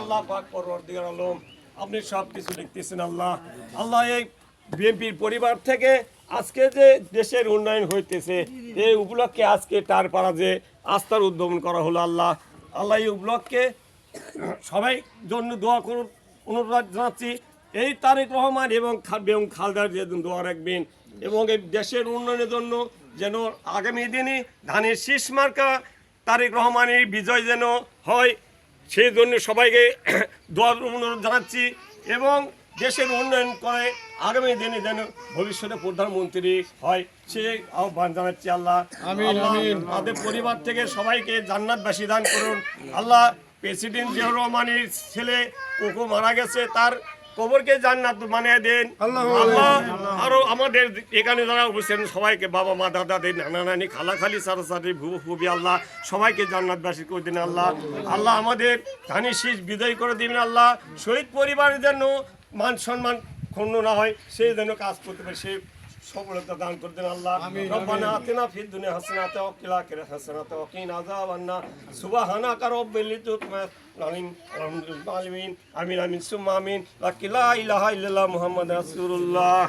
আল্লাহ আপনি সব কিছু দেখতেছেন আল্লাহ। আল্লাহ এই বিএনপির পরিবার থেকে আজকে যে দেশের উন্নয়ন হইতেছে, এই উপলক্ষে আজকে তার পাড়া যে আস্থার উদ্ভাবন করা হলো আল্লাহ। আল্লাহ এই উপলক্ষে সবাই জন্য দোয়া করুন। অনুরোধ জানাচ্ছি এই তারেক রহমান এবং বেগম খালদার যে দোয়া রাখবেন এবং এই দেশের উন্নয়নের জন্য যেন আগামী দিনে ধানের শীষ মার্কা তারেক রহমানের বিজয় যেন হয় সেই জন্য সবাইকে দোয়ার অনুরোধ জানাচ্ছি এবং দেশের উন্নয়ন করে আগামী দিনে যেন ভবিষ্যতে প্রধানমন্ত্রী হয় সে আহ্বান জানাচ্ছি আল্লাহ। আমাদের পরিবার থেকে সবাইকে জান্নাত জান্নাতবাসী দান করুন। আল্লাহ প্রেসিডেন্ট জিয়াউর রহমানের ছেলে কোকো মারা গেছে তার কবরকে জান্নাত বানিয়ে দেন। আল্লাহ আরও আমাদের এখানে যারা বসেন সবাইকে বাবা মা দাদা দেন নানা নানি খালা খালি সারা সারি ভুবু আল্লাহ সবাইকে জান্নাতবাসী করে দিন আল্লাহ। আল্লাহ আমাদের ধানি শীষ বিদায় করে দিবেন আল্লাহ। শহীদ পরিবারের জন্য মান সম্মান ক্ষুণ্ণ না হয় সেই জন্য কাজ করতে পারে সেই সফলতা দান করে দেন আল্লাহ। রব্বানা আতিনা ফিদ দুনিয়া হাসানাতা ওয়া ফিল আখিরাতি হাসানাতা ওয়া কিনা আযাবান্নার সুবহানাকা রাব্বিল ইজ্জতি আমিন আলহামদুলিল্লাহ আমিন আমিন সুম্মা আমিন। লা ইলাহা ইল্লাল্লাহ মুহাম্মাদুর রাসূলুল্লাহ।